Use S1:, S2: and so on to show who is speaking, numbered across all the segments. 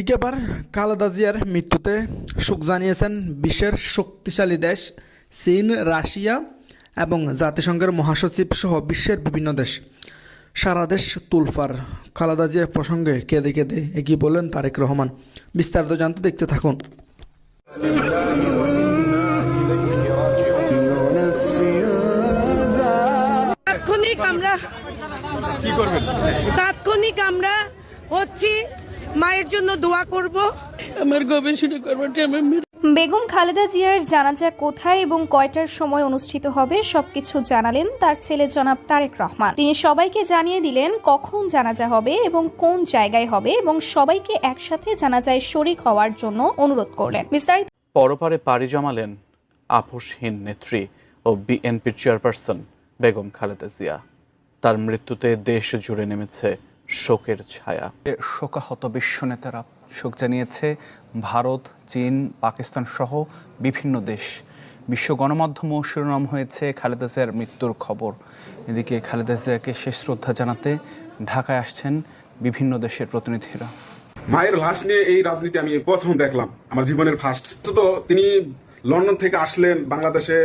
S1: এদিকে আবার খালেদা জিয়ার মৃত্যুতে শোক জানিয়েছেন বিশ্বের শক্তিশালী দেশ, চীন, রাশিয়া এবং জাতিসংঘের মহাসচিব সহ বিশ্বের বিভিন্ন দেশ। সারা দেশ তুলফার। খালেদা জিয়ার প্রসঙ্গে কেঁদে কেঁদে এগিয়ে বললেন তারেক রহমান। বিস্তারিত জানতে দেখতে থাকুন।
S2: তাৎক্ষণিক আমরা তাৎক্ষণিক আমরা হচ্ছি মায়ের জন্য দোয়া করব। আমার গবেষণা করব
S3: বেগম খালেদা জিয়ার জানাজা কোথায় এবং কয়টার সময় অনুষ্ঠিত হবে সবকিছু জানালেন তার ছেলে জনাব তারেক রহমান। তিনি সবাইকে জানিয়ে দিলেন কখন জানাজা হবে এবং কোন জায়গায় হবে এবং সবাইকে একসাথে জানাজায় শরিক হওয়ার জন্য অনুরোধ করলেন। বিস্তারিত
S4: পরপারে পাড়ি জমালেন আপোষহীন নেত্রী ও বিএনপির চেয়ারপারসন বেগম খালেদা জিয়া। তার মৃত্যুতে দেশ জুড়ে নেমেছে শোকের ছায়া।
S5: শোকাহত বিশ্ব নেতারা শোক জানিয়েছে ভারত চীন পাকিস্তান সহ বিভিন্ন দেশ। বিশ্ব গণমাধ্যমও শিরোনাম হয়েছে খালেদা জিয়ার মৃত্যুর খবর। এদিকে খালেদা জিয়াকে শেষ শ্রদ্ধা জানাতে ঢাকায় আসছেন বিভিন্ন দেশের প্রতিনিধিরা।
S6: মায়ের লাশ নিয়ে এই রাজনীতি আমি প্রথম দেখলাম আমার জীবনের ফার্স্ট তো তিনি লন্ডন থেকে আসলেন বাংলাদেশে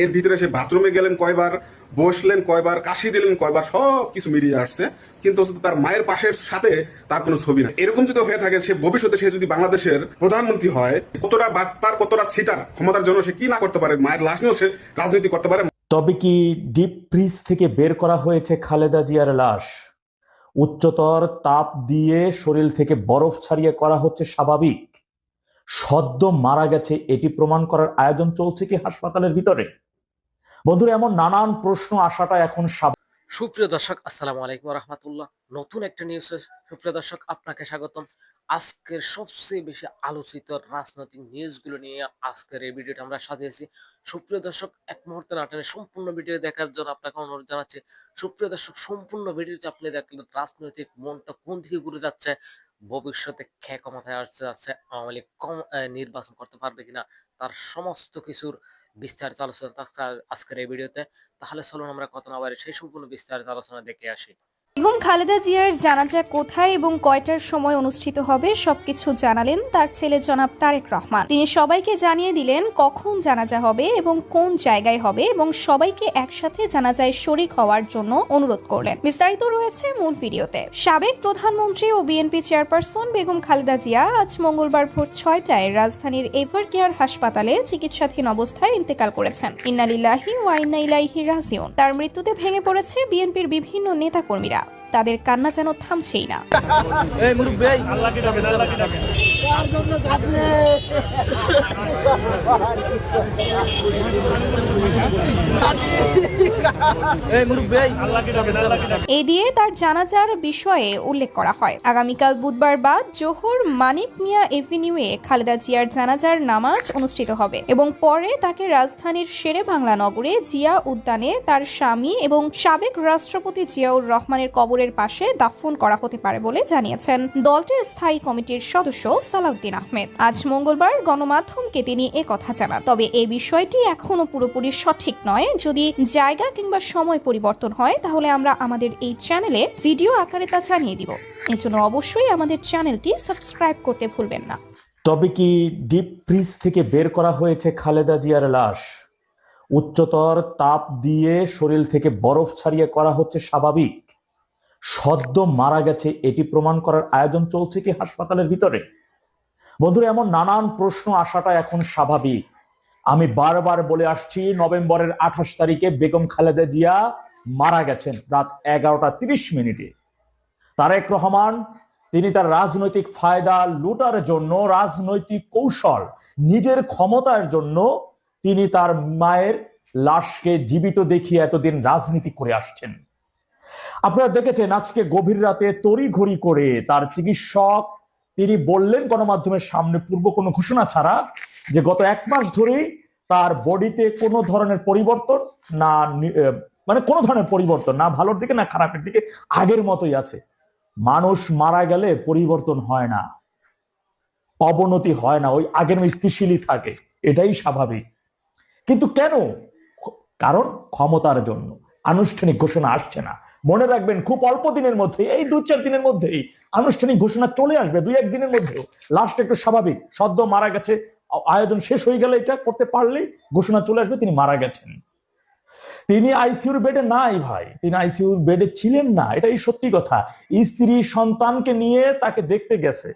S6: এর ভিতরে সে বাথরুমে গেলেন কয়বার বসলেন কয়বার, কাশি দিলেন কয়বার, সব কিছু মিলিয়ে আসছে। কিন্তু তার মায়ের পাশের সাথে তার কোনো ছবি না এরকম যদি হয়ে থাকে, সে ভবিষ্যতে সে যদি বাংলাদেশের প্রধানমন্ত্রী হয়, কতটা বাটপার, কতটা সিটার ক্ষমতার জন্য সে কি না করতে পারে, মায়ের লাশ নিয়েও সে রাজনীতি করতে পারে?
S7: তবে কি ডিপ ফ্রিজ থেকে বের করা হয়েছে খালেদা জিয়ার লাশ? উচ্চতর তাপ দিয়ে শরীর থেকে বরফ ছাড়িয়ে করা হচ্ছে স্বাভাবিক। সদ্য মারা গেছে, এটি প্রমাণ করার আয়োজন চলছে কি হাসপাতালের ভিতরে? বন্ধুরা, এমন নানান প্রশ্ন আসাটা এখন
S8: সুপ্রিয় দর্শক, আসসালামু আলাইকুম রহমতুল্লাহ। নতুন একটা নিউজ সুপ্রিয় দর্শক, আপনাকে স্বাগতম। আজকের সবচেয়ে বেশি আলোচিত রাজনৈতিক নিউজগুলো নিয়ে আজকের এই ভিডিওটা আমরা সাজিয়েছি। সুপ্রিয় দর্শক, এক মুহূর্তে নাটনে সম্পূর্ণ ভিডিও দেখার জন্য আপনাকে অনুরোধ জানাচ্ছি। সুপ্রিয় দর্শক, সম্পূর্ণ ভিডিওটি আপনি দেখলেন রাজনৈতিক মনটা কোন দিকে ঘুরে যাচ্ছে ভবিষ্যতে খে ক্ষমতায় আসতে যাচ্ছে, আওয়ামী লীগ কম নির্বাচন করতে পারবে কিনা তার সমস্ত কিছুর বিস্তারিত আলোচনা আজকের এই ভিডিওতে। তাহলে চলুন আমরা কত না সেই সম্পূর্ণ বিস্তারিত আলোচনা দেখে আসি।
S3: বেগম খালেদা জিয়ার জানাজা কোথায় এবং কয়টার সময় অনুষ্ঠিত হবে সবকিছু জানালেন তার ছেলে জনাব তারেক রহমান। তিনি সবাইকে জানিয়ে দিলেন কখন জানাজা হবে এবং কোন জায়গায় হবে এবং সবাইকে একসাথে জানাজায় শরিক হওয়ার জন্য অনুরোধ করলেন। বিস্তারিত রয়েছে মূল ভিডিওতে। সাবেক প্রধানমন্ত্রী ও বিএনপি চেয়ারপারসন বেগম খালেদা জিয়া আজ মঙ্গলবার ভোর ছয়টায় রাজধানীর এভার কেয়ার হাসপাতালে চিকিৎসাধীন অবস্থায় ইন্তেকাল করেছেন। ইন্নালিল্লাহি ওয়া ইন্না ইলাইহি রাজিউন। তার মৃত্যুতে ভেঙে পড়েছে বিএনপির বিভিন্ন নেতাকর্মীরা। তাদের কান্না যেন থামছেই না। এই দিয়ে তার জানাজার বিষয়ে উল্লেখ করা হয়। আগামীকাল বুধবার বাদ জোহর মানিক মিয়া এভিনিউয়ে খালেদা জিয়ার জানাজার নামাজ অনুষ্ঠিত হবে এবং পরে তাকে রাজধানীর শেরে বাংলা নগরে জিয়া উদ্যানে তার স্বামী এবং সাবেক রাষ্ট্রপতি জিয়াউর রহমানের কবরের পাশে দাফন করা হতে পারে বলে জানিয়েছেন দলটির স্থায়ী কমিটির সদস্য সালাউদ্দিন আহমেদ। আজ মঙ্গলবার গণমাধ্যমকে তিনি কথা জানান। তবে এই বিষয়টি এখনও পুরোপুরি সঠিক নয়। যদি জায়গা কিংবা সময় পরিবর্তন হয়, তাহলে আমরা আমাদের এই চ্যানেলে ভিডিও আকারে তা জানিয়ে দিব। এজন্য অবশ্যই আমাদের চ্যানেলটি সাবস্ক্রাইব করতে ভুলবেন না।
S7: তবে কি ডিপ ফ্রিজ থেকে বের করা হয়েছে খালেদা জিয়ার লাশ? উচ্চতর তাপ দিয়ে শরীর থেকে বরফ ছাড়িয়ে করা হচ্ছে স্বাভাবিক। সদ্য মারা গেছে, এটি প্রমাণ করার আয়োজন চলছে কি হাসপাতালের ভিতরে? বন্ধুরা, এমন নানান প্রশ্ন আসাটা এখন স্বাভাবিক। আমি বারবার বলে আসছি, নভেম্বরের আঠাশ তারিখে বেগম খালেদা জিয়া মারা গেছেন, রাত এগারোটা তিরিশ মিনিটে। তারেক রহমান, তিনি তার রাজনৈতিক ফায়দা লুটার জন্য, রাজনৈতিক কৌশল, নিজের ক্ষমতার জন্য তিনি তার মায়ের লাশকে জীবিত দেখিয়ে এতদিন রাজনীতি করে আসছেন। আপনারা দেখেছেন আজকে গভীর রাতে তড়িঘড়ি করে তার চিকিৎসক, তিনি বললেন গণমাধ্যমের সামনে পূর্ব কোনো ঘোষণা ছাড়া যে গত এক মাস ধরেই তার বডিতে কোনো ধরনের পরিবর্তন না মানে কোনো ধরনের পরিবর্তন, না ভালোর দিকে, না খারাপের দিকে, আগের মতোই আছে। মানুষ মারা গেলে পরিবর্তন হয় না, অবনতি হয় না, ওই আগের স্থিতিশীলই থাকে, এটাই স্বাভাবিক। কিন্তু কেন? কারণ ক্ষমতার জন্য। আনুষ্ঠানিক ঘোষণা আসছে না। মনে রাখবেন খুব অল্প দিনের মধ্যে এই দু চার দিনের মধ্যেই আনুষ্ঠানিক ঘোষণা চলে আসবে দুই এক দিনের মধ্যেও। লাস্ট একটু স্বাভাবিক, সদ্য মারা গেছে আয়োজন শেষ হয়ে গেলে এটা করতে পারলেই ঘোষণা চলে আসবে, তিনি মারা গেছেন। তিনি আইসিইউর বেডে নাই ভাই, তিনি আইসিইউর বেডে ছিলেন না, এটাই সত্যি কথা। স্ত্রী সন্তানকে নিয়ে তাকে দেখতে গেছে।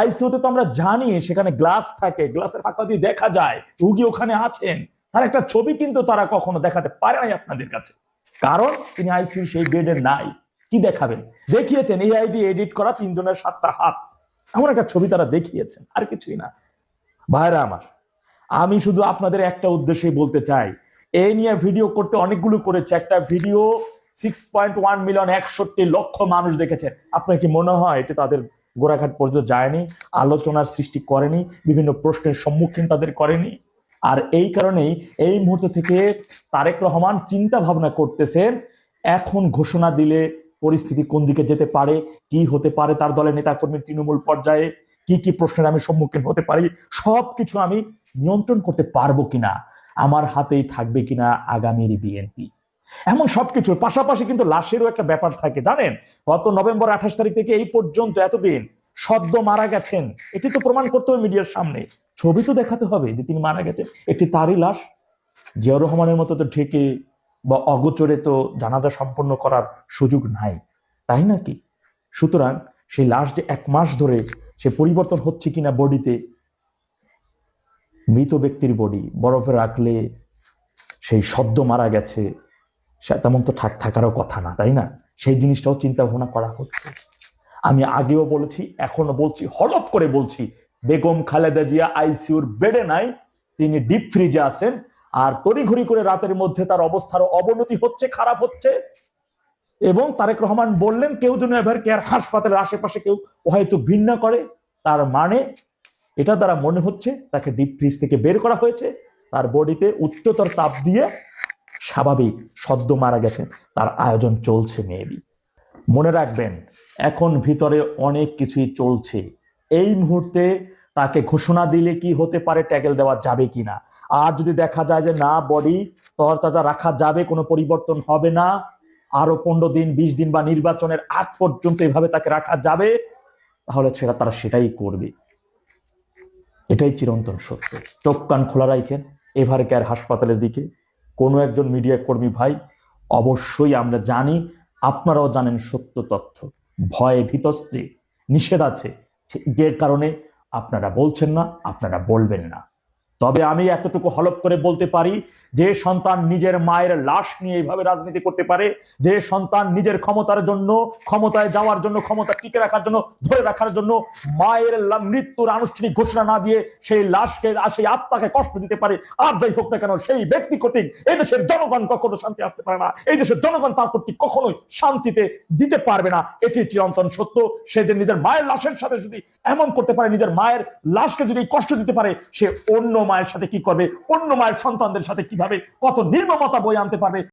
S7: আইসিইউতে তো আমরা জানি, সেখানে গ্লাস থাকে, গ্লাসের ফাঁকা দিয়ে দেখা যায়, রুগী ওখানে আছেন। তার একটা ছবি কিন্তু তারা কখনো দেখাতে পারে নাই আপনাদের কাছে। কারণ তিনি আইসিইউ সেই বেডে নাই। কি দেখাবেন? দেখিয়েছেন এআই দিয়ে এডিট করা তিনজনের সাতটা হাত। এমন একটা ছবি তারা দেখিয়েছেন, আর কিছুই না। ভাইরা আমার, আমি শুধু আপনাদের একটা উদ্দেশ্যে বলতে চাই এই নিয়ে ভিডিও করতে অনেকগুলো করেছে। একটা video six point one million একষট্টি লক্ষ মানুষ দেখেছে। আপনার কি মনে হয় এটা তাদের গোড়াঘাট পর্যন্ত যায়নি? আলোচনার সৃষ্টি করেনি? বিভিন্ন প্রশ্নের সম্মুখীন তাদের করেনি? আর এই কারণেই এই মুহূর্ত থেকে তারেক রহমান চিন্তা ভাবনা করতেছেন, এখন ঘোষণা দিলে পরিস্থিতি কোন দিকে যেতে পারে, কি হতে পারে তার দলের নেতাকর্মী তৃণমূল পর্যায়ে, কি কি প্রশ্নের আমি সম্মুখীন হতে পারি, সবকিছু আমি নিয়ন্ত্রণ করতে পারব কিনা, আমার হাতেই থাকবে কিনা আগামীর বিএনপি। এমন সবকিছুর পাশাপাশি কিন্তু লাশেরও একটা ব্যাপার থাকে, জানেন? গত নভেম্বর আঠাশ তারিখ থেকে এই পর্যন্ত এতদিন সদ্য মারা গেছেন। এটি তো প্রমাণ করতে হবে মিডিয়ার সামনে। ছবি তো দেখাতে হবে যে তিনি মারা গেছেন। একটি তারই লাশ জিয়াউর রহমানের মতো তো ঢেকে বা অগোচরে তো জানাজা সম্পন্ন করার সুযোগ নাই। তাই নাকি? সুতরাং সেই লাশ যে এক মাস ধরে সে পরিবর্তন হচ্ছে কিনা বডিতে, মৃত ব্যক্তির বডি, বরফে রাখলে সেই সদ্য মারা গেছে তেমন তো থাক থাকারও কথা না, তাই না? সেই জিনিসটাও চিন্তা ভাবনা করা হচ্ছে। আমি আগেও বলেছি এখনও বলছি হলপ করে বলছি, বেগম খালেদা জিয়া আইসিউর বেডে নাই, তিনি ডিপ ফ্রিজে আছেন, আর তড়িঘড়ি করে রাতের মধ্যে তার অবস্থার অবনতি হচ্ছে, খারাপ হচ্ছে, এবং তারেক রহমান বললেন, কেউ যেন এভার কেয়ার হাসপাতালের আশেপাশে কেউ হয়তো ভিন্ন করে, তার মানে এটা দ্বারা মনে হচ্ছে তাকে ডিপ ফ্রিজ থেকে বের করা হয়েছে, তার বডিতে উচ্চতর তাপ দিয়ে স্বাভাবিক সদ্য মারা গেছেন, তার আয়োজন চলছে মেবি মনে রাখবেন, এখন ভিতরে অনেক কিছুই চলছে। এই মুহূর্তে তাকে ঘোষণা দিলে কি হতে পারে, ট্যাগেল দেওয়া যাবে কিনা আর যদি দেখা যায় যে না, বডি তরতাজা রাখা যাবে, কোনো পরিবর্তন হবে না আরও পনেরো দিন, বিশ দিন বা নির্বাচনের আগ পর্যন্ত এভাবে তাকে রাখা যাবে, তাহলে সেটা তারা সেটাই করবে। এটাই চিরন্তন সত্য। চোখ কান খোলা রাখেন এভার কেয়ার হাসপাতালের দিকে। কোনো একজন মিডিয়া কর্মী ভাই, অবশ্যই আমরা জানি আপনারাও জানেন সত্য তথ্য। ভয়ে ভীতস্ত্রী। নিষেধ আছে যে কারণে আপনারা বলছেন না, আপনারা বলবেন না। তবে আমি এতটুকু হলপ করে বলতে পারি, যে সন্তান নিজের মায়ের লাশ নিয়ে এইভাবে রাজনীতি করতে পারে, যে সন্তান নিজের ক্ষমতার জন্য, ক্ষমতায় যাওয়ার জন্য, ক্ষমতা টিকে রাখার জন্য, ধরে রাখার জন্য মায়ের মৃত্যুর আনুষ্ঠানিক ঘোষণা না দিয়ে সেই লাশকে সেই আত্মাকে কষ্ট দিতে পারে। আর যাই হোক না কেন, সেই ব্যক্তি কর্তৃক এই দেশের জনগণ কখনো শান্তি আসতে পারে না। এই দেশের জনগণ তার কর্তৃক কখনোই শান্তিতে দিতে পারবে না। এটি চিরন্তন সত্য। সে যে নিজের মায়ের লাশের সাথে যদি এমন করতে পারে, নিজের মায়ের লাশকে যদি কষ্ট দিতে পারে, সে অন্য মায়ের সাথে কি করবে? অন্য মায়ের সন্তানদের সাথে কীভাবে? কত নির্মমতা বই আনতে পারবে?